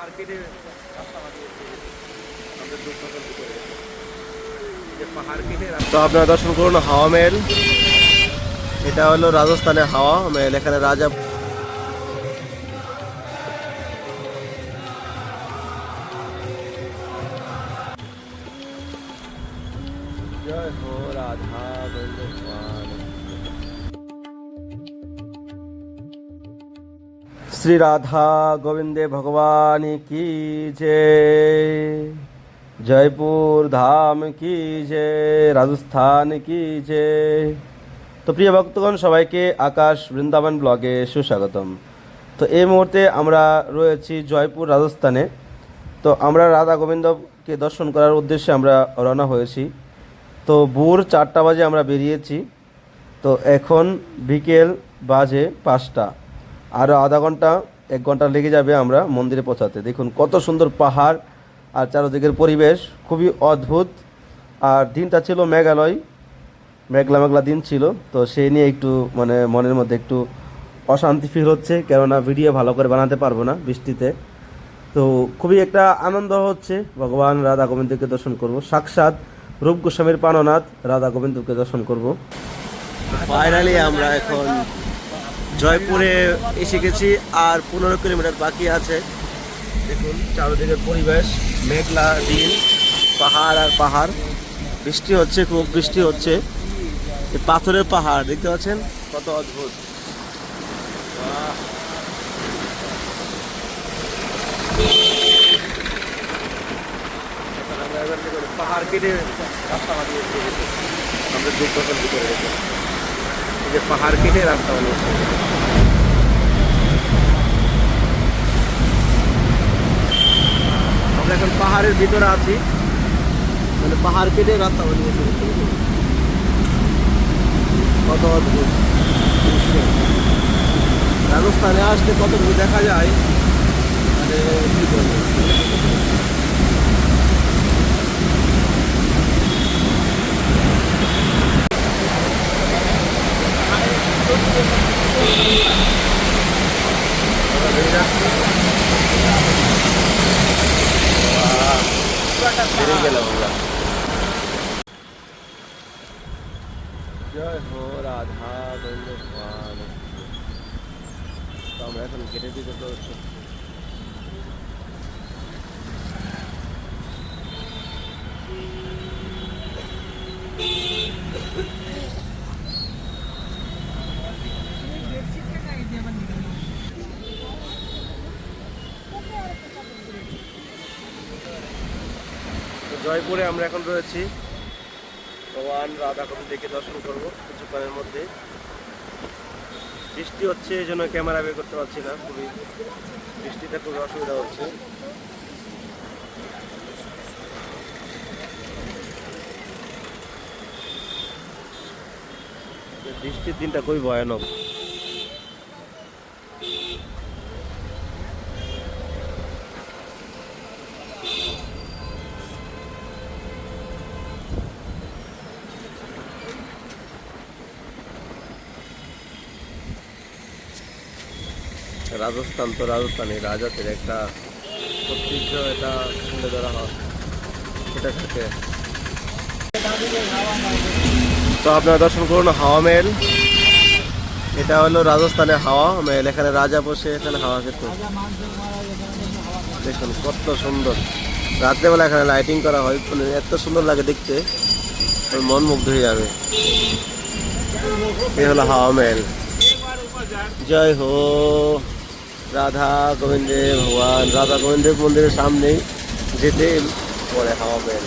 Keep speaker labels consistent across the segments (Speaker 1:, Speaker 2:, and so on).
Speaker 1: পাহাড় কেটে
Speaker 2: তো আপনারা দর্শন করুন হাওয়া মেল এটা হলো রাজস্থানের হাওয়া মেল এখানে রাজা জয় হো রাধা শ্রী রাধা গোবিন্দে ভগবান কি যে? জয়পুর ধাম কি যে? রাজস্থান কি যে? তো প্রিয় ভক্তগণ, সবাইকে আকাশ বৃন্দাবন ব্লগে সুস্বাগতম। তো এই মুহূর্তে আমরা রয়েছি জয়পুর রাজস্থানে। তো আমরা রাধা গোবিন্দকে দর্শন করার উদ্দেশ্যে আমরা রওনা হয়েছি। তো ভোর চারটা বাজে আমরা বেরিয়েছি। তো এখন বিকেল বাজে পাঁচটা। আরও আধা ঘণ্টা, এক ঘণ্টা লেগে যাবে আমরা মন্দিরে পৌঁছাতে। দেখুন কত সুন্দর পাহাড় আর চারদিকের পরিবেশ, খুবই অদ্ভুত। আর দিনটা ছিল মেঘালয়, মেঘলা মেঘলা দিন ছিল, তো সেই নিয়ে একটু মানে মনের মধ্যে একটু অশান্তি ফিল হচ্ছে, কেননা ভিডিও ভালো করে বানাতে পারব না বৃষ্টিতে। তো খুবই একটা আনন্দ হচ্ছে, ভগবান রাধা গোবিন্দকে দর্শন করব। সাক্ষাৎ রূপ গোস্বামীর পাননাথ রাধা গোবিন্দকে দর্শন করব। ফাইনালি আমরা এখন জয়পুরে এসে গেছি আর পনেরো কিলোমিটার বাকি আছে। দেখুন চারদিকের পরিবেশ, মেঘলা দিন, পাহাড় আর পাহাড়। বৃষ্টি হচ্ছে, খুব বৃষ্টি হচ্ছে। পাথরের পাহাড়, দেখতে পাচ্ছেন? কত অদ্ভুত?
Speaker 1: পাহাড় কেটে রাস্তা বানিয়েছে আমাদের এই যে পাহাড় কেটে রাস্তা বানিয়েছে
Speaker 2: আমরা এখন পাহাড়ের ভিতরে আছি। মানে পাহাড় কেটে রাস্তা বানিয়েছে কত অদ্ভুত। রাজস্থানে আসতে কত দেখা যায় মানে কি বলব বেরিয়ে গেলাম আমরা জয় হো রাধা গোবিন্দ তো আমরা এখন গেটের দিকে তো জয়পুরে আমরা এখন রয়েছি। ভগবান রাধা দেখে দর্শন করব কিছুক্ষণের মধ্যে। বৃষ্টি হচ্ছে এই জন্য ক্যামেরা বের করতে পারছি না, খুবই বৃষ্টিতে খুবই অসুবিধা হচ্ছে। বৃষ্টির দিনটা খুবই ভয়ানক। রাজস্থান তো রাজস্থানে রাজাদের একটা ঐতিহ্য এটা তুলে ধরা হয়, সেটা থাকে তো আপনারা দর্শন করুন, হাওয়া মেল। এটা হলো রাজস্থানের হাওয়া মেল, এখানে রাজা বসে এখানে হাওয়া খেত। দেখুন কত সুন্দর। রাত্রেবেলা এখানে লাইটিং করা হয় মানে এত সুন্দর লাগে দেখতে। মন মুগ্ধ হয়ে যাবে। এই হলো হাওয়া মেল। জয় হো। রাধা গোবিন্দে ভগবান রাধা গোবিন্দের মন্দিরের সামনেই যেতে পরে হাওয়া মেল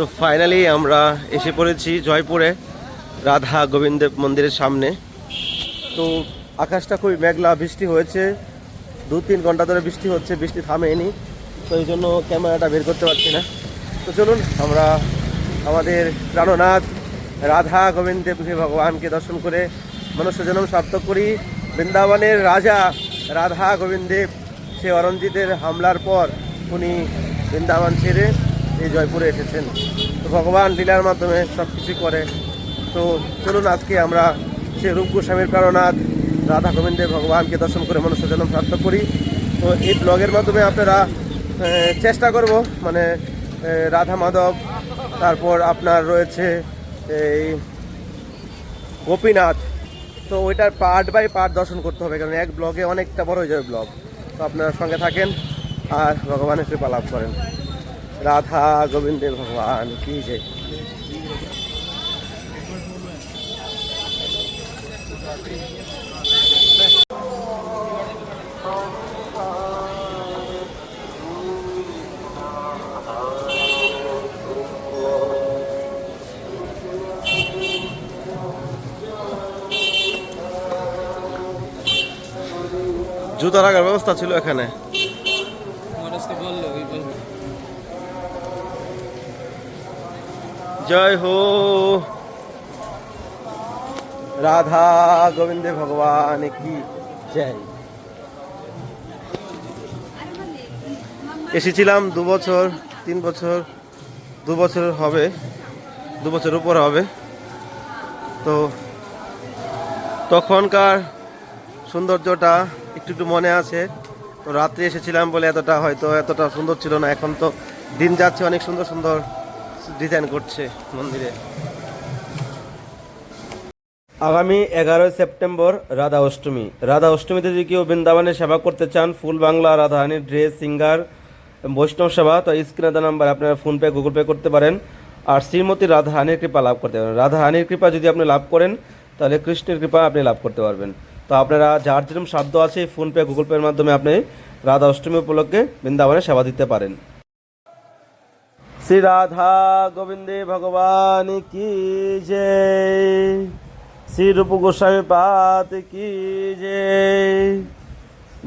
Speaker 2: তো ফাইনালি আমরা এসে পড়েছি জয়পুরে, রাধা গোবিন্দ মন্দিরের সামনে। তো আকাশটা খুবই মেঘলা, বৃষ্টি হয়েছে। দু তিন ঘণ্টা ধরে বৃষ্টি হচ্ছে, বৃষ্টি থামেনি। তো এই জন্য ক্যামেরাটা বের করতে পারছি না। তো চলুন, আমরা আমাদের প্রাণনাথ, রাধা গোবিন্দ দেবকে ভগবানকে দর্শন করে মনুষ্য জন্ম সার্থক করি। বৃন্দাবনের রাজা রাধা গোবিন্দ দেব, সে অরঞ্জিতের হামলার পর উনি বৃন্দাবন ছেড়ে এই জয়পুরে এসেছেন। তো ভগবান লীলার মাধ্যমে সব কিছু করে। তো চলুন আজকে আমরা সে রূপ গোস্বামীর প্রাণনাথ, রাধা গোবিন্দের ভগবানকে দর্শন করে মনুষ্য জন্ম সার্থক করি। তো এই ব্লগের মাধ্যমে আপনারা চেষ্টা করব মানে রাধা মাধব, তারপর আপনার রয়েছে এই গোপীনাথ। তো ওইটার পার্ট বাই পার্ট দর্শন করতে হবে, কারণ এক ব্লগে অনেকটা বড় হয়ে যাবে ব্লগ। তো আপনারা সঙ্গে থাকেন আর ভগবানের কৃপা লাভ করেন। রাধা গোবিন্দের ভগবান কি যে। জুতা রাখার ব্যবস্থা ছিল এখানে
Speaker 3: মানুষ তো বলল ওই বলব
Speaker 2: জয় হো। রাধা গোবিন্দে ভগবান কি জয়। এসেছিলাম দু বছর, তিন বছর, দু বছর হবে, দু বছর উপর হবে। তো তখনকার সৌন্দর্যটা একটু একটু মনে আছে। তো রাত্রে এসেছিলাম বলে এতটা হয়তো এতটা সুন্দর ছিল না, এখন তো দিন যাচ্ছে অনেক সুন্দর সুন্দর। ডিজাইন করছে মন্দিরে। আগামী এগারোই সেপ্টেম্বর রাধা অষ্টমী। রাধা অষ্টমীতে যদি কেউ বৃন্দাবনে সেবা করতে চান, ফুল বাংলা রাধাহানির ড্রেস, সিঙ্গার, বৈষ্ণব সেবা, তো স্ক্রিনে দেওয়া নাম্বার আপনারা ফোনপে গুগল পে করতে পারেন। আর শ্রীমতী রাধাহানির কৃপা লাভ করতে পারেন। রাধাহানির কৃপা যদি আপনি লাভ করেন, তাহলে কৃষ্ণের কৃপা আপনি লাভ করতে পারবেন। তো আপনারা যার যেরকম সাধ্য আছে ফোনপে গুগল পের মাধ্যমে আপনি রাধা অষ্টমী উপলক্ষে বৃন্দাবনে সেবা দিতে পারেন। শ্রী রাধা গোবিন্দে ভগবান কি জয়। শ্রী রূপ গোস্বামী পাত কি জয়।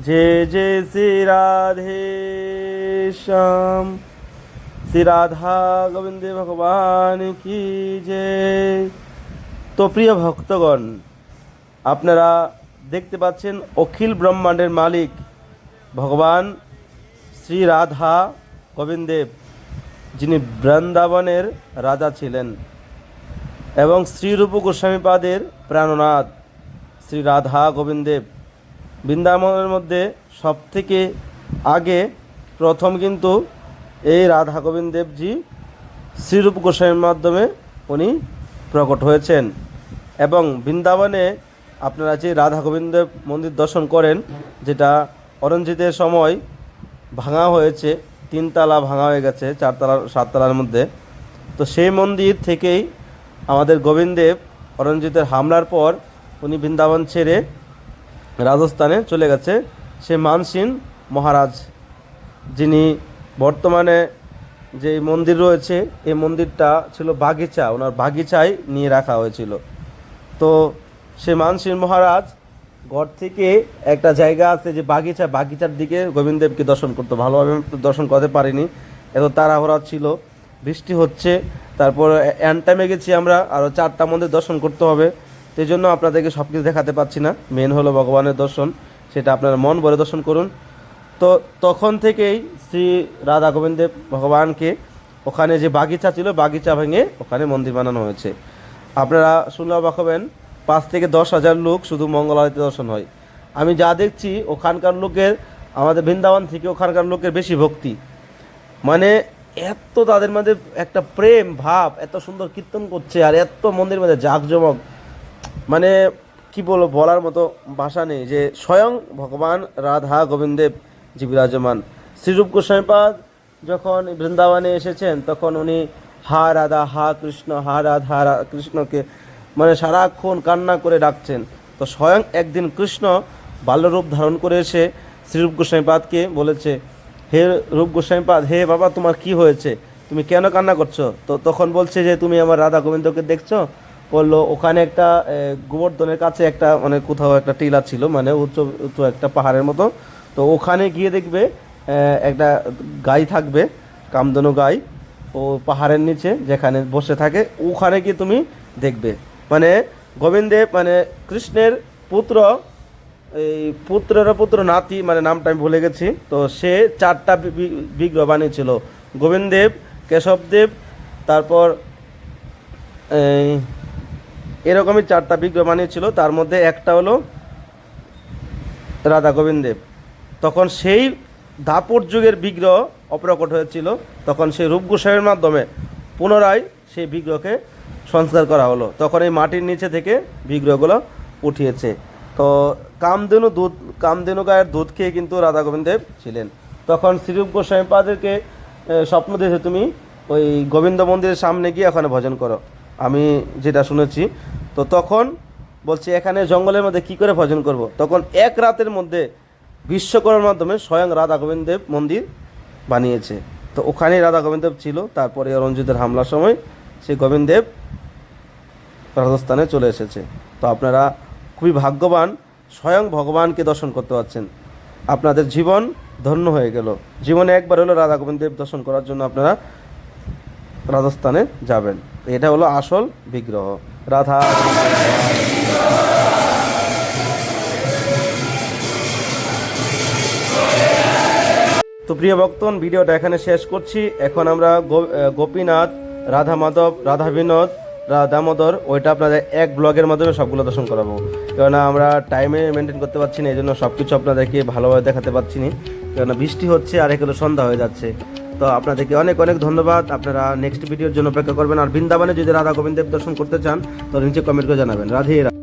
Speaker 2: জয় জয় শ্রী রাধে শ্যাম। শ্রী রাধা গোবিন্দে ভগবান কি জয়। তো প্রিয় ভক্তগণ, আপনারা দেখতে পাচ্ছেন অখিল ব্রহ্মাণ্ডের মালিক ভগবান শ্রী রাধা গোবিন্দেব। যিনি বৃন্দাবনের রাজা ছিলেন এবং শ্রীরূপ গোস্বামীপাদের প্রাণনাথ, শ্রী রাধা গোবিন্দেব। বৃন্দাবনের মধ্যে সবথেকে আগে প্রথম কিন্তু এই রাধা গোবিন্দেবজি শ্রীরূপ গোস্বামীর মাধ্যমে উনি প্রকট হয়েছেন। এবং বৃন্দাবনে আপনারা যে রাধা গোবিন্দ মন্দির দর্শন করেন, যেটা অরঞ্জিতের সময় ভাঙা হয়েছে তিনতলা ভাঙা হয়ে গেছে চারতলা সাততলার মধ্যে। তো সেই মন্দির থেকেই আমাদের গোবিন্দেব অরঞ্জিতের হামলার পর উনি বৃন্দাবন ছেড়ে রাজস্থানে চলে গেছে। সে মানসিং মহারাজ, যিনি বর্তমানে যে মন্দির রয়েছে, এই মন্দিরটা ছিল বাগিচা, ওনার বাগিচায় নিয়ে রাখা হয়েছিল। তো সে মানসিন মহারাজ ঘর থেকে একটা জায়গা আছে যে বাগিচা, বাগিচার দিকে গোবিন্দদেবকে দর্শন করতে ভালোভাবে দর্শন করতে পারিনি। এত তাড়াহুড়া ছিল। বৃষ্টি হচ্ছে। তারপর এন টাইমে গেছি আমরা। আরও চারটা মন্দির দর্শন করতে হবে। সেই জন্য আপনাদেরকে সব কিছু দেখাতে পাচ্ছি না। মেন হলো ভগবানের দর্শন। সেটা আপনারা মন বলে দর্শন করুন। তো তখন থেকেই শ্রী রাধা গোবিন্দেব ভগবানকে ওখানে যে বাগিচা ছিল, বাগিচা ভেঙে ওখানে মন্দির বানানো হয়েছে। আপনারা শুনলে অবাক হবেন। পাঁচ থেকে দশ হাজার লোক শুধু মঙ্গল আরতি দর্শন হয়। আমি যা দেখছি, ওখানকার লোকের, আমাদের বৃন্দাবন থেকে ওখানকার লোকের বেশি ভক্তি। মানে এত তাদের মধ্যে একটা প্রেম, ভাব, এত সুন্দর কীর্তন করছে আর এত মন্দির মধ্যে জাঁকজমক। মানে কি বলব, বলার মতো ভাষা নেই যে স্বয়ং ভগবান রাধা গোবিন্দেব যে বিরাজমান। শ্রীরূপ গোস্বামীপাদ যখন বৃন্দাবনে এসেছেন, তখন উনি হা রাধা, হা কৃষ্ণ, হা রাধা কৃষ্ণকে মানে সারাক্ষণ কান্না করে ডাকছেন। তো স্বয়ং একদিন কৃষ্ণ বাল্যরূপ ধারণ করে এসে শ্রীরূপ গোস্বামীপাদকে বলেছে, হে রূপ গোস্বামীপাদ, হে বাবা, তোমার কি হয়েছে? তুমি কেন কান্না করছ? তো তখন বলছে যে, তুমি আমার রাধা গোবিন্দকে দেখছ? বলল, ওখানে একটা গোবর্ধনের কাছে একটা মানে কোথাও একটা টিলা ছিল মানে উচ্চ উচ্চ একটা পাহাড়ের মতো। তো ওখানে গিয়ে দেখবে একটা গাই থাকবে কামধনু গাই ও পাহাড়ের নিচে যেখানে বসে থাকে, ওখানে গিয়ে তুমি দেখবে। মানে গোবিন্দেব মানে কৃষ্ণের পুত্র, এই পুত্রের পুত্র নাতি মানে নামটা আমি ভুলে গেছি, তো সে চারটা বিগ্রহ বানিয়েছিল। গোবিন্দদেব, কেশবদেব, তারপর এরকমই চারটা বিগ্রহ বানিয়েছিল, তার মধ্যে একটা হলো রাধা গোবিন্দেব তখন সেই দাপর যুগের বিগ্রহ অপ্রকট হয়েছিল, তখন সেই রূপ গোসাইয়ের মাধ্যমে পুনরায় সেই বিগ্রহকে সংস্কার করা হলো। তখন এই মাটির নিচে থেকে বিগ্রহগুলো উঠিয়েছে। তো কামধেনু দুধ কামধেনু গায়ের দুধ খেয়ে কিন্তু রাধা গোবিন্দেব ছিলেন। তখন শ্রীরূপ গোস্বামী পাদেরকে স্বপ্ন দিয়েছে তুমি ওই গোবিন্দ মন্দিরের সামনে গিয়ে ওখানে ভজন করো। আমি যেটা শুনেছি, তো তখন বলছে, এখানে জঙ্গলের মধ্যে কি করে ভজন করব। তখন এক রাতের মধ্যে বিশ্বকর্মার মাধ্যমে স্বয়ং রাধা গোবিন্দদেব মন্দির বানিয়েছে। তো ওখানেই রাধা গোবিন্দদেব ছিল। তারপরে রঞ্জিতের হামলার সময় সেই গোবিন্দদেব রাজস্থানে চলে এসেছে। তো আপনারা খুবই ভাগ্যবান, স্বয়ং ভগবানকে দর্শন করতে পারছেন। আপনাদের জীবন ধন্য হয়ে গেল। জীবনে একবার হলো রাধা গোবিন্দদেব দর্শন করার জন্য আপনারা রাজস্থানে যাবেন। এটা হলো আসল বিগ্রহ। রাধা তো প্রিয় ভক্তন ভিডিওটা এখানে শেষ করছি। এখন আমরা গোপীনাথ, রাধা মাধব, রাধা বিনোদ দামোদর, ওইটা আপনাদের এক ব্লগের মাধ্যমে সবগুলো দর্শন করাবো। কেননা আমরা টাইমে মেনটেন করতে পারছি না এই জন্য সব কিছু আপনাদেরকে ভালোভাবে দেখাতে পারছি না। কেননা বৃষ্টি হচ্ছে আর এগুলো সন্ধ্যা হয়ে যাচ্ছে। তো আপনাদেরকে অনেক অনেক ধন্যবাদ। আপনারা নেক্সট ভিডিওর জন্য অপেক্ষা করবেন। আর বৃন্দাবনে যদি রাধা গোবিন্দদেব দর্শন করতে চান, তো নিচে কমেন্ট করে জানাবেন। রাধে রাধে।